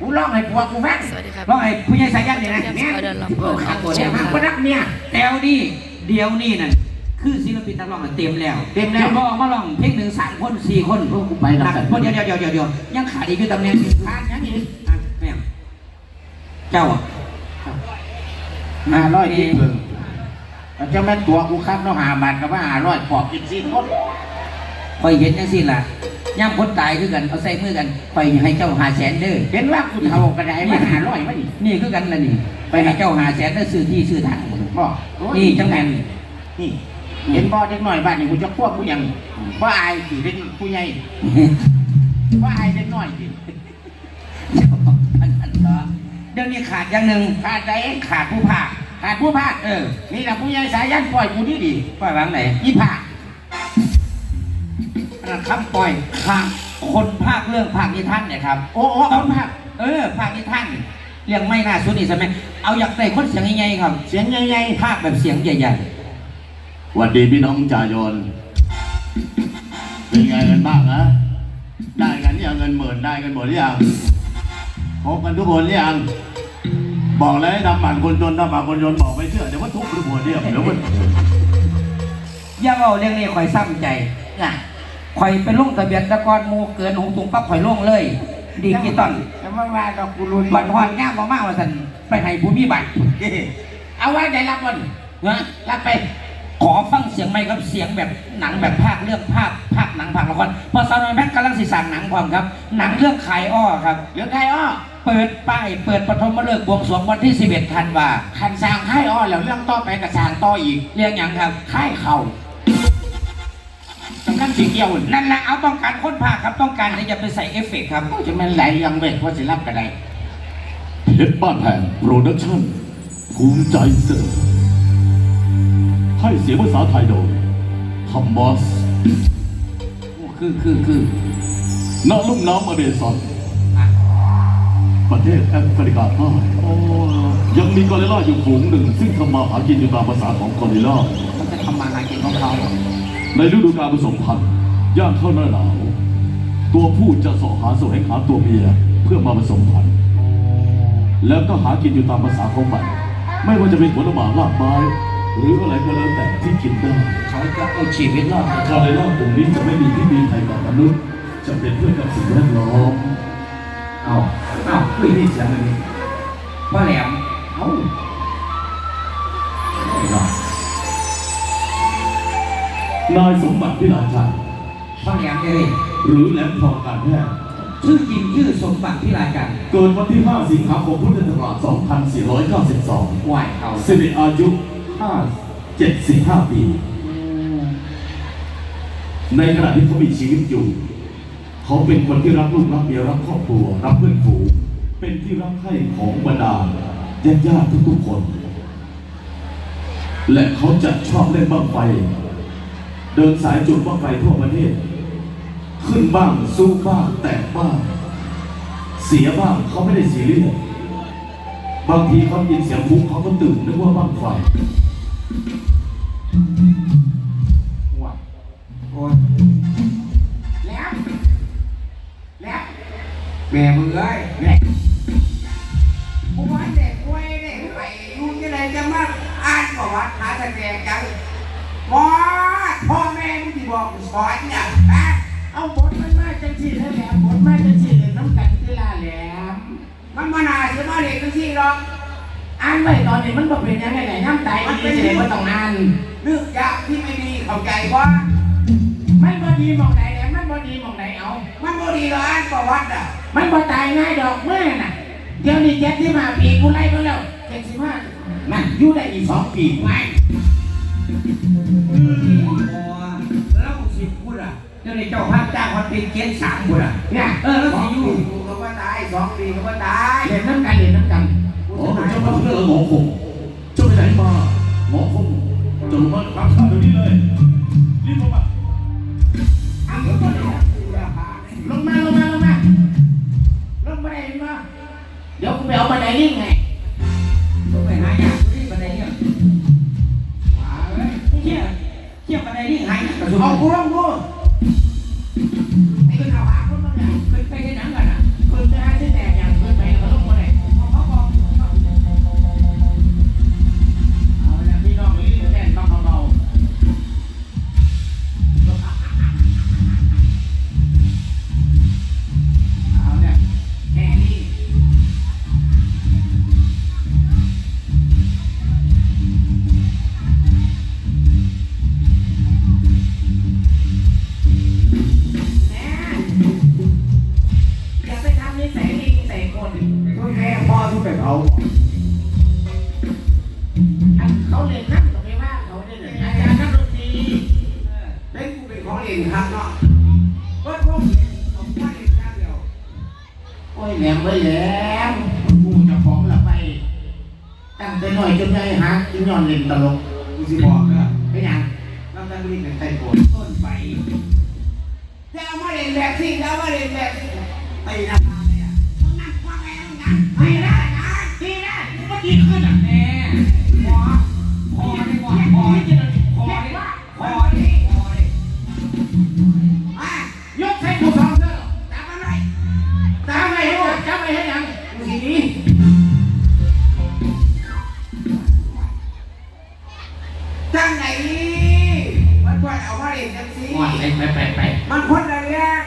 กูร้องให้ผัวกูฟังสวัสดีครับร้องไอ้ผู้ใหญ่สายยันนี่นะแก้มเนี่ยสาวเดินลำโอ้เพินขาดตัวเชีเนี่ยยงมากคกูรับรักเนี่ยแต้วนี่เดียวนี่นั่นคือศิลปินนักร้องอะเต็มแล้วเต็มแล้วดี๋ยบอกมาลองเพลงหนึ่งสามคนสี่คนโอ้กูไปแล้วนักคนเดียวเดียวเดียวเดียวเดียวยังขาดอีกคือตำแหน่งหนึ่งผ่านยังอีกอะแม่งเจ้าอะห้าร้อยที่เพิ่งเจ้าแม่ตัวกูคักเนาะหาบาทกับว่าหาร้อยปอบกินซีนคนคอยเห็นจังสิล่ะ ย่ำคนตายคือกันเอาใส่มือกันไปให้เจ้าหาแสนเด้อเห็นว่ากูเท่ากระไดมาหาร้อยมาดินี่คือกันละนี่ไปให้เจ้าหาแสนเด้อซื้อที่ซื้อทางหมดบอกโอ้ยนี่จังแม่นนี่เห็นบ่เด็กหน่อยบ้านนี่กูจะควบกูยังว่าอายสิเด็กผู้ใหญ่ว่าอายเด็กน้อยสิอันอันต่อเดี๋ยวนี้ขาดอย่างหนึ่งขาดใจขาดผู้ภาคขาดผู้พากเออนี่แหละผู้ใหญ่สายยันปล่อยกูดีดีปล่อยวางไหนอีผากอันนั้น คำปล่อยภาคคนภาคเรื่องภาคนิทานเนี่ยครับโอ้โอ้เอาผากเออภาคนิทานเรื่องไม่น่าสุดนี่ใช่ไหมเอาอยากได้คนเสียงใหญ่ๆครับ เสียงใหญ่ภาคแบบเสียงใหญ่หวัสดีพี่น้องจ่ายนเป็นไงกันบ้างนะได้กันยังเงินหมื่นได้กันหมดหรือยังพบกันทุกคนหรือยังบอกแล้วให้ทำบัตรคนจนทำบัตรคนจนบอกไม่เชื่อเดี๋ยวว่าทุบทุกคนเดียวเดี๋ยวมันๆอย่าเอาเรื่องนี้คอยซ้ำใจนะ คอยไปลงทะเบียนตะกอนหมูเกินหงตุงปั๊บคอยลงเลย ดีกี่ตอนแต่ว่าว่าเรากูรุนบัตรหอนง่ามมากๆว่าสันไปให้ผู้มีบัตรเอาไว้ได้รับมันนะรับไปขอฟังเสียงไหมครับเสียงแบบหนังแบบภาคเรื่องภาคภาคหนังภาคละครเพอสาวน้อยแม็กกำลังสิสั่งหนังความครับ หนังเรื่องขายอ้อครับเหลือใครอ้อเปิดป้ายเปิดปฐมฤกษ์บวงสรวงวันที่ 11ธันวาขันสร้างค่ายอ้อแล้วเรื่องต่อไปกับสร้างต่ออีกเรียกอย่างครับค่ายเข่า สำคัญสีเกี่ยวนั่นนั่นแหละเอาต้องการค้นภาคครับต้องการที่จะไปใส่เอฟเฟกต์ครับจะมันไหลยังเว้ยเพราะสิรับกันได้เพชรบ้านแพงโปรดักชั่นภูมิใจเสนอให้เสียงภาษาไทยโดยฮัมมอสโอ้คือคือคือณลุ่มน้ำอเมซอนประเทศแอฟริกาใต้ยังมีกอริลลาอยู่ฝูงหนึ่ง ซึ่งทำมาหากินอยู่ตามภาษาของกอริลลาเขาจะทำมาหากินของเขา ในฤดูกาลผสมพันธุ์ย่างเข้าหน้าหนาวตัวผู้จะสาะหาแสวงหาตัวเมียเพื่อมาผสมพันธุ์แล้วก็หากินอยู่ตามภาษาของมันไม่ว่าจะเป็นผลไม้รากไม้หรืออะไรก็แล้วแต่ที่กินได้เขาจะเอาชีวิตรอดคาในรอบกลุ่มนี้จะไม่มีพิษมีภัยกับมนุษย์จะเป็นเพื่อนกับสิ่งแวดล้อมเอาเอาคุยนี่เสียงเลยนี่พ่อแหลมเอ้า นายสมบัติพิลาชัยพ่อแหลมเอ้ยหรือแหลมทองการแพทย์ชื่อจริงชื่อสมบัติพิรายกันเกิดวันที่ 5 สิงหาคมพุทธศักราช 2492ไหวเขาสิริอายุ 5 75 ปี ในขณะที่เขามีชีวิตอยู่ เขาเป็นคนที่รักลูกรักเมียรักครอบครัว รักเพื่อนฝูงเป็นที่รักใคร่ของบรรดาญาติญาติทุกๆคน และเขาจะชอบเล่นบ้างไฟ เดินสายจุดบ้างไฟทั่วประเทศ ขึ้นบ้างสู้บ้าง แตกบ้าง เสียบ้างเขาไม่ได้ซีเรียสบางทีเขายินเสียงฟุ้งเขาก็ตื่นนึกว่าบ้างไฟว่ะโอ้ยแล้วแล้วแม่มึงเอ้ย บอกกูสอนเนี่ยนะเอาบทมันมาจังสี่แล้วแหลมบทมาจังสี่เลยน้ำกันที่ลาแหลมมันมานาจะมาเด็กทั้งที่หรอกอ่านไว้ตอนนี้มันก็เป็นยังไงไหนน้ำตายมันเป็นยังไงว่าต้องนานนึกยากที่ไม่ดีเข้าใจว่ามันบ่ดีหมองไหนแหลมมันบ่ดีหมองไหนเอา มันบ่ดีหรอกอ่านประวัติอะมันบ่ตายง่ายดอกเมื่อน่ะเดี๋ยวนี้เจ็ดที่มาปีกูไล่ก็แล้วเจ็ดสิบห้านั่นอยู่ได้อีกสองปีไง เดี๋ยวนี้เจ้าภาพจ้างวันปีเกณฑ์สามพูดอะเนี่ยเออแล้วสอสิงอยู่ปีกูก็ว่าตายสองปีก็ว่าตายเรียนน้ำกันเรียนน้ำกันโอ้เจ้ามาเพื่อนหมอคงเจ้าไปไหนมาหมอคงเจะลงมารับข้าเดี๋ยวนี้เลยรีบลงมาอ้าวลงมาลงมาลงมาลงมาลงมาได้มาเดี๋ยวกูไปเอาบันไดลิงไงต้องไปหาอย่างที่บันไดเนี่ยเที่ยเที่ยบันไดนี่หายกระสุนเอากูลงกูไอ้คนเอาหาคนมาเนี่ยไปไปที่หนังกันอะคนจะให้ที่แตกอย่าง เพิ่นพวกเองของพ่อเองอย่างเดียวโอ้ยแหลมเลยแหลมกูจะของละไป ตั้งแต่หน่อยจนใหญ่หากินย้อนเล่นตลกกูสิบอกเด้อเป็นหยังน้ำตาลนี่เป็นไต้ปวดต้นไปจะเอามาเล่นแบบสิแล้วมาเล่นแบบสิไปนะเนี่ยมึงนั่งฟังไงมึงนั่งไปนะ ควรเอามาเล่นจังสิโอ้ยไปไปไปไปมันคนละเรื่อง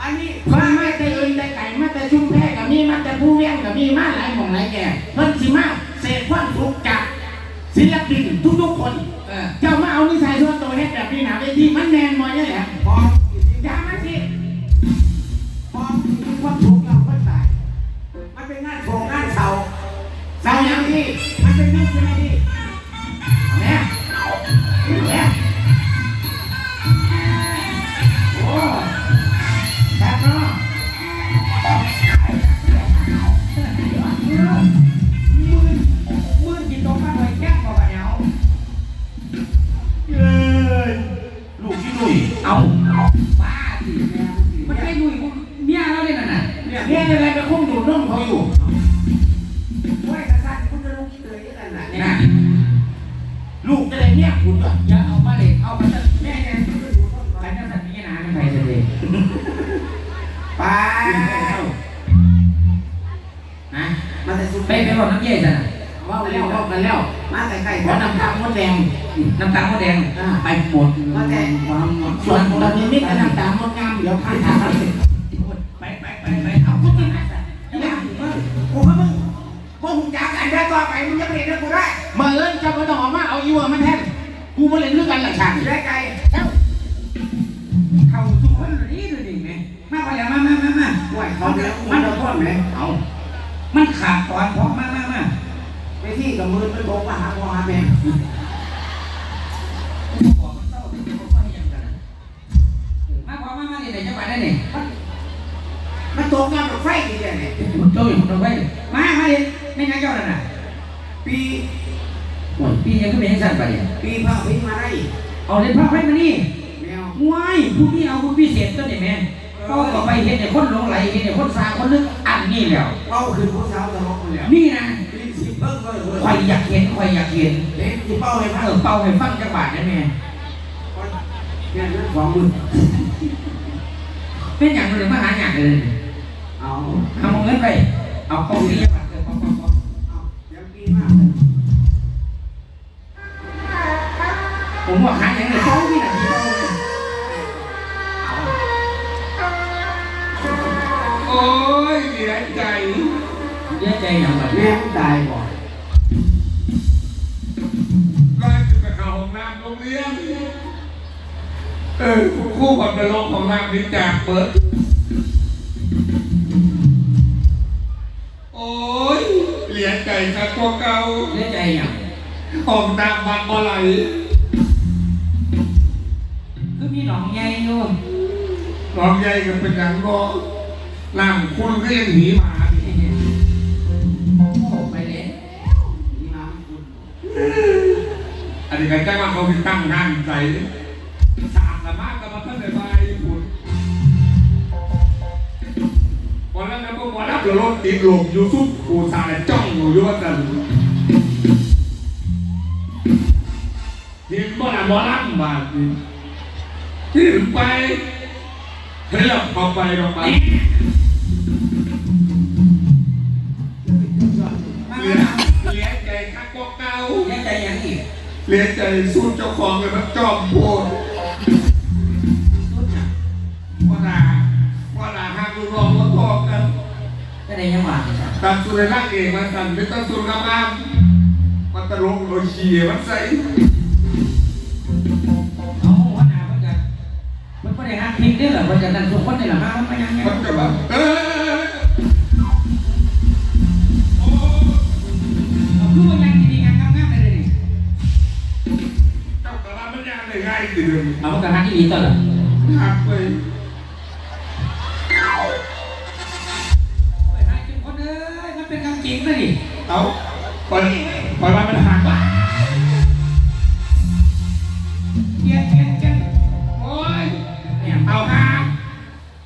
อันนี้เพิ่นมาแต่อื่นแต่ไก่มาแต่ชุ่มแพกับมีมาแต่ผู้เวียงกับมีมาหลายหม่องหลายแก่เพิ่นสิมาเศษความทุกข์จากศิลปินทุกๆคนเออเจ้ามาเอานิสัยส่วนตัวเฮ็ดแบบนี้หนาเวทีมันแมนมอยเนี่ยแหละพออย่ามาสิพอมีความถูกเราก็ตายมันเป็นงานโศกงานเศร้าเศร้าหยังพี่มันเป็นยุคใช่ไหมพี่ กันแล้ว มาแต่ใกล้ขอน้ำตาลมดแดงน้ำตาลมดแดงไปหมดมาแต่ความส่วนตอนนี้มิตรน้ำตาลมดงามเดี๋ยวข้าถามไปไปไปไปเอาพูดที่ไหนจ้ะเนี่ยมึงกูว่ามึงกูหุ่นจากกันได้ต่อไปมึงจะเปลี่ยนเรื่องกูได้เมื่อเอิ้นจะมาต้องออกมาเอาอีวัวมันแทนกูมาเล่นด้วยกันหลังฉากได้ไกลเอ้าเขาทุกคนเลยนี่ดูดิแม่มาไปแล้วมามามามาห่วยเขาเนี่ยมันจะพ่นไหมเอามันขาดตอนพอมามามา ไปที่กับมือมันบอกว่าหาพ่อหาแม่บอกมันเศร้าเป็นคนไม่ยังกันมาพอมามานี่ไหนจังหวัดนั่นนี่มันตกงานรถไฟดีเดียวเนี่ยมันโจ้ยมันเอาไว้มามาดิไม่งั้นเจ้านั่นน่ะปีโอ้ยปียังก็ไม่ยังสั่นไปเนี่ยปีพาปีมาได้เอาเล่นภาพให้มานี่แมวว้ายผู้นี้เอาผู้พิเศษตัวนี่แม่ก็ก็ไปเห็นไอ้คนหลงไหลเห็นไอ้คนสาคนนึกอันนี้แล้วเอาคืนผู้สาวตลกเลยนี่นะปีสิบ เพิ่งเลยคอยอยากเห็นคอยอยากเห็นเล่นที่เป้าให้เอพังอเป่าให้ฟังจังหวัดนะแม่เนี่ยนั่นของมึงเป็นอย่างเลยมาหาอย่างเลยเอาเอาเงินไปเอาเป่าดีจังหวัดเลยเป่าเป่าเป่าเอาเดี๋ยวปีมากผมว่าหาอย่างเลยเป่าที่ไหนเป่าเลยโอ้ยเสียใจ เยอะใจอย่างไรแม่ตายบ่ก็จะไปเข้าห้องน้ำโรงเรียน เออครู่กับไปลงของน้ำที่จากเปิด โอ้ยเหลียใจครับตัวเก่าเยอะใจอย่างออกตามวันบ่ไหลคือมีหนองใหญ่อยู่น้องใหญ่ก็เป็นอย่างก็น้ำคุณก็ยังหนีหมาดิ นนี้ก็จ้งว่าเขาไปตั้งงานใจสามละมากก็มาเพิ่มเลยไปคุณวันนั้นนะพวกวันรับรถติดลมยูซุปกูสายจ้องอยู่ด้วยกันเห็นบ่ละบ่รังบาสิที่ถึงไปเฮ้ยเราพอไปเราไปเลี้ยงเลี้ยงใจคักกว่าเก่าเยอะใจย่างอีก เลี้ยงใจสู้เจ้าของเลยมันจอมโพดสุดน่ะว่านาว่านาหากลูกน้องมาทอกกันจะได้ยังหวานจ้ะตามสุรนักเองมันสั่นไม่ต้องสุรงามมันตลกโดยเชียมันใส่เอาหัวหน้าเพิ่นกันเพิ่นบ่ได้หักพิงเด้อเหรอเพิ่นจะนั่นทุกคนนี่แหละมามันมายังไงมันจะแบบเออ ดือเอามันกระหักอีหลีตัวละหักไปไปหากินคนเอ้ยมันเป็นกางเกงเลยดิเอาปล่อยปล่อยมันมันหักวะเกียร์เกียร์เกียร์โอ้ยเนี่ยเอาหัก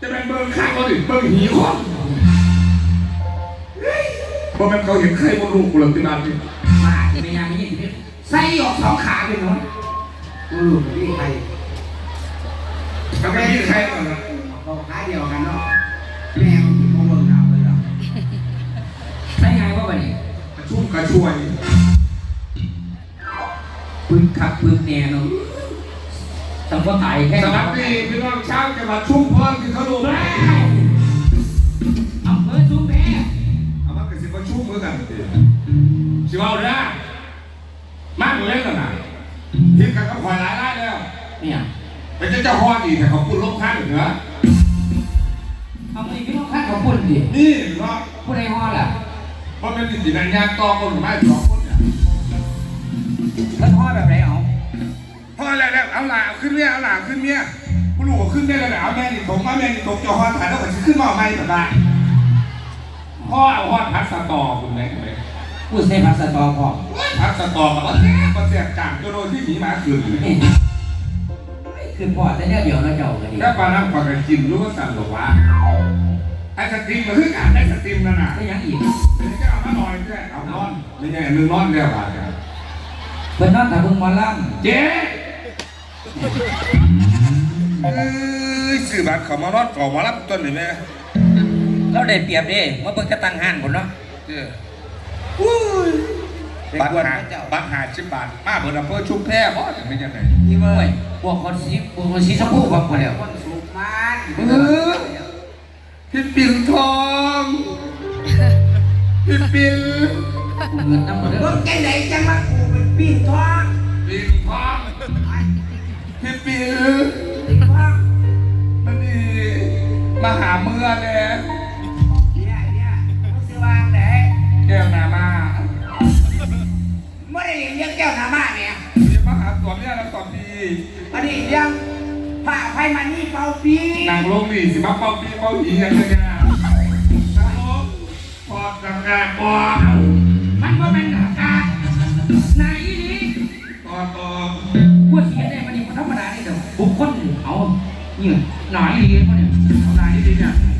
จะเป็นเบิ้งข้างก็ดิเบิ้งหีคนเพราะมันเขาเห็นใครบนลูกกูหลังที่บ้านนี่มาจะไม่ยามไม่ยินดิใส่ออกสองขาไปหนูอือ พี่ใครก็ไม่มีใครหรอกนะเขาขาเดียวกันเนาะแม่งโมเบิร์เอาเลยเหรอใส่ไงว่าบัดนี้กระชุ่มกระชวยปึ้งคักปึ้งแน่เนาะต้องก็ตายแค่สวัสดีพี่น้องชาวจังหวัดชุมพรที่เขาดูแลอำเภอชุมแพเอามากระสิบมาชุ่มมือนกันสิว่าเอาเด้อมากเล่นแล้วนะ กันก็คอยหลายไล่แล้วเนี่ยเป็นเจ้าพ่อดีแต่เขาพูดลบข้างเหนือเอาไปพี่น้องข้างของปุ่นดินี่เนาะผู้ใดฮอดล่ะเพราะเป็นสิ่งนันยางต่อคนไม่สองคนเนี่ยแล้วฮอดแบบไหนเอาพ่ออะไรแล้วเอาหลาเอาขึ้นเมียเอาหล่าขึ้นเมียกูรู้ว่าขึ้นได้แล้วแหละเอาแม่นี่ถงมาแม่นี่ถงจ้าฮอดถ่ายแล้วก็จะขึ้นมาเอาไม่ก็ได้พ่อเอาฮอดพักสตอคุณไหม คุณไหมผู้ใช้ภาษาตอพอพักสตอกับว่าก็เสียจ่างโจโดที่หนีมาคืนเลยนี่คือพอแต่เนี่ยเดี๋ยวเราเจ้ากันดีถ้าปลาน้ำปลากระจินรู้ว่าสั่นหรอวะไอ้สตรีมมันคือการได้สตรีมนั่นน่ะก็ยังอีกเดี๋ยวจะเอามาหน่อยแค่เอานอนไม่ใช่หนึ่งนอนเดียวกันเพิ่นนอนแต่เพิ่งหมอลเจ๊เอ้ยสื่อบัตรเขามานอนก่อมารับต้นหรือไงำเราได้เปรียบเด้เมื่อเพิ่งจะตั้งห้านผลเนาะ เจ้บัตรหาบัตรหาสิบบาท มาเบอร์อำเภอชุมแพบ่ถึงไม่ยังไงนี่เว้ยพวกคนสีพวกคนสีชมพูบอกมาแล้วคนสุกมันเออพี่ปิ่นทองพี่ปิ่นเงินน้ำมันมึงแกไหนจะมากูเป็นปีนทองปิ่นทองพี่ปิ่นปีนทองมันนี่มาหาเมื่อเนี่ยเนี่ยเนี่ยมึงสิวางไหนแก้วนามา ไม่ได้เลี้ยงแก้วน้ำมาเนี่ยเดี๋ยวมาหาตัวเนี่ยแล้วตอนดีอันนี้เลี้ยงผ้าไฟมันนี่เป่าปีนางลงนี่สิมาเป้าปีเป้าหีอย่างเงี้ยนางลงพอดกางกาปอมันว่าเป็นอากาศนายอีนี่ตอตอพวกเสียได้มันนี่มันธรรมดานี่เด้อบุคคลเอาเนี่ยหน่อยอีนี่เขาเนี่ยเอานายอีดีเนี่ยเนี่ยนาย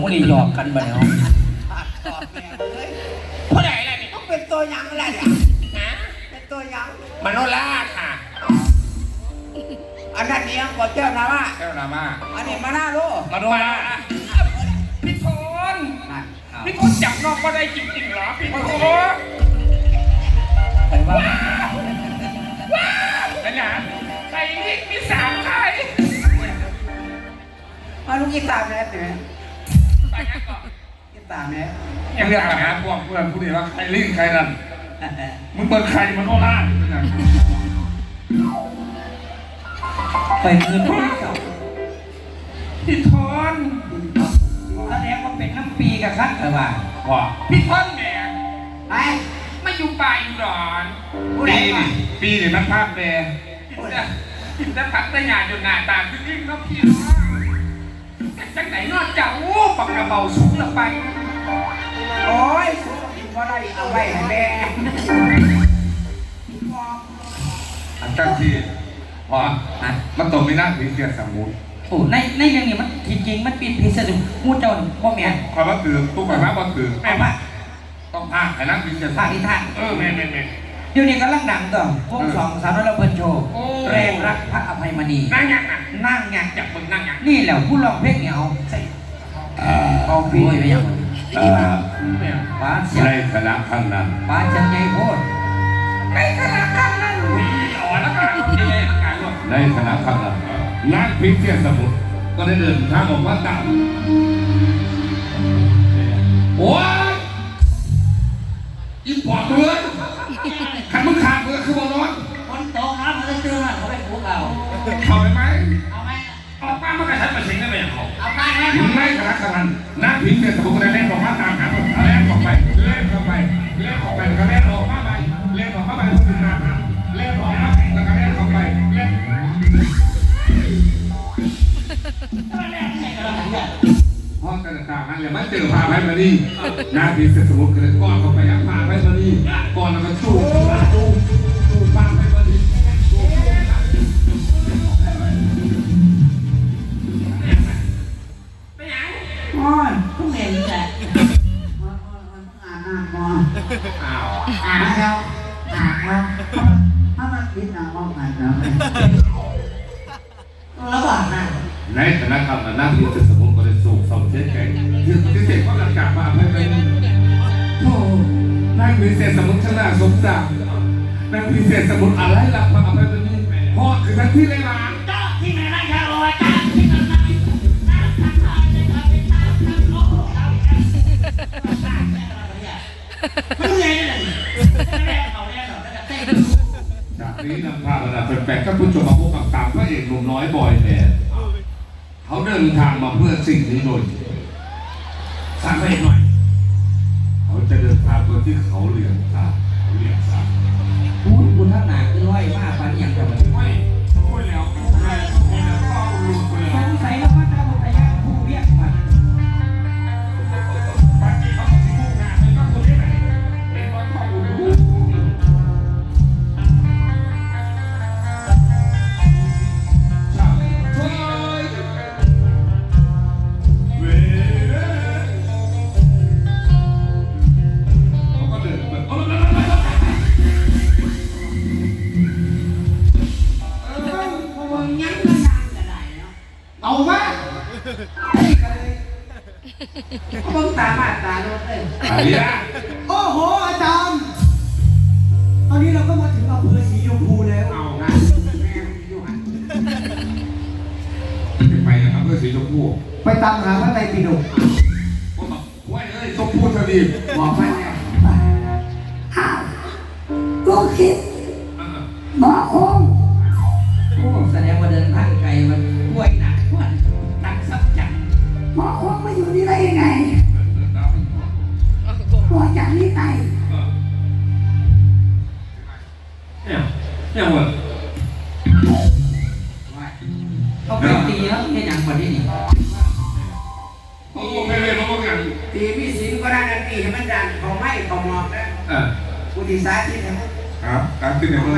พวกเราพวกนี้หยอกกันบ่เนี่ยผู้ใดล่ะเนี่ยต้องเป็นตัวยังล่ะเนี่ยฮะเป็นตัวยังมโนล่าค่ะ อันนั้นเนี่ยก่อนเจ้านะว่าแก้วนามาอันนี้มาหน้าโลมโนล่าพี่ทนนั่นพี่ทนจับนอกก็ได้จริงๆเหรอพี่ทนไปว่าเป็นไงใครนี่มีสามใครมาลูกกีตาร์แม่เนี่ย ตาร์แม่ยังเรียกหาพวกเพื่อนผู้นี้ว่าใครลิ้นใครนั่นมึงเปิดใครมโนล่าไปเงินพี่ทนแสดงว่าเป็นน้ำปีกับคัดเหรอวะว่าพี่ทนแหมไปไม่อยู่ป่าอยู่ดอนผู้ใดปีมานี่ปีนี่มันภาพแดงจะพักได้งานจนหน้าตาขึ้นยิ่งเนาะพี่เนาะ จังไหนนอกจากโอ้ปักกระเบาสูงลงไป โอ้ยสู้กินบ่ได้เอาไว้ให้แม่อันตั้งที่ว่ามันตกาไม่น่าถึงเกียรติสมุนโอ้ในในเรื่องนี้มันจริงๆมันปิดพิเศษมูเจ้าพ่อแม่นความว่าตื่นตู้ความว่าบ่ตื่นแม่ว่าต้องพาให้นักวิทยาภาศาคสตร์นิทานเออแม่แม่แม่ เดี๋ยวนี้กำลังดังต่อวงสองสาวน้อยระเบิดโชว์โอ้ แรงรักพระอภัยมณีนั่งยังอะนั่งไงจับมึงนั่งยังนี่แหละผู้ร้องเพลงเนี่ยเอาใส่เอ่อเอาพี่ไปยังเอ่อป้าเสียในคณะข้างนั้นป้าจันใหญ่โพดในขณะข้างนั้นมีอ่อนละกันนี่ไงอาการว่าในคณะข้างนั้นนักพิเศษสมุนก็ได้เดินทางออกมาตามโอ้ยอีปอดเลยขั นมึงขาดมึงก็คือบอลนอนคนโตนะมันจะตื่นมาเขาไปปลุกเอาเข้าไปไหมเอาไหมออกมาเมื่อกระชันมาสิงได้ไหมเขาเอาไปไหมถึงไม่ขนาดขนาดนักพิเศษสมุนก็ได้เล่นออกมาตามหาผมเล่นออกไปเล่นออกไปเล่นออกไปแล้วก็เล่นออกมาไปเล่นออกมาไปคนอื่นมาเล่นออกมาแล้วก็เล่นออกไปเล่นพ่ อกันต่างกันเลยมาเจอพาไปมาดีนาทีเสร็จสมุกเลยก่อนเขาไปยังพาไปมาดีก่อนแล้วก็จูบจูบจูบพาไปมาดีจูบโอ้ยทุกเมนแหละอ่านหน้ามออ้าวอ่านแล้วอ่านแล้วถ้ามันคิดนะมองอ่านแล้วแล้วบอกนะในฐานะคำนาทีเสร็จสมุกก็เลย สองเช่นกันคือที่เสร็จก็กลับมาไปไปโอ้นายพิเศษสมุกชนะสมศักดิ์นายพิเศษสมุกอะไรหล่ะมาไปไปนี่พ่อคือทั้งที่เลยมาที่ไหนนะครัโอ้ยจ้าที่ไหนนะมึงไงเนี่ยเขาเนี่ยเขาจะเต้นจากนี้นำพารรดาแฟนๆท่านผู้ชมมาพบกับสามพระเอกหนุ่มน้อยบอยแบนด์ เขาเดินทางมาเพื่อสิ่งนี้โดยสามพระเกตหน่อย เขาจะเดินทางไปที่เขาเหลียงซาเขาเหลียงซาพูดคุณท่านหนาคือร้อยมากปานอย่างจะไม่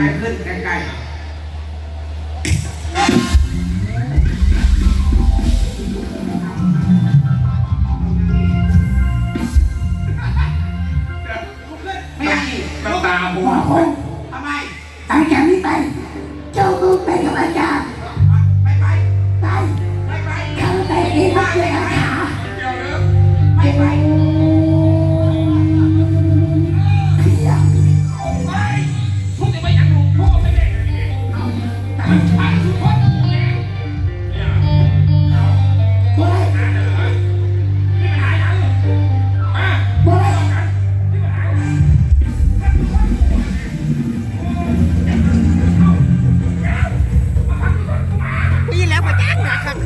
ารขึ้นในเอาเมืองไม้ขึ้นใกล้ๆไม่ได้น้ำตาผมหมาคง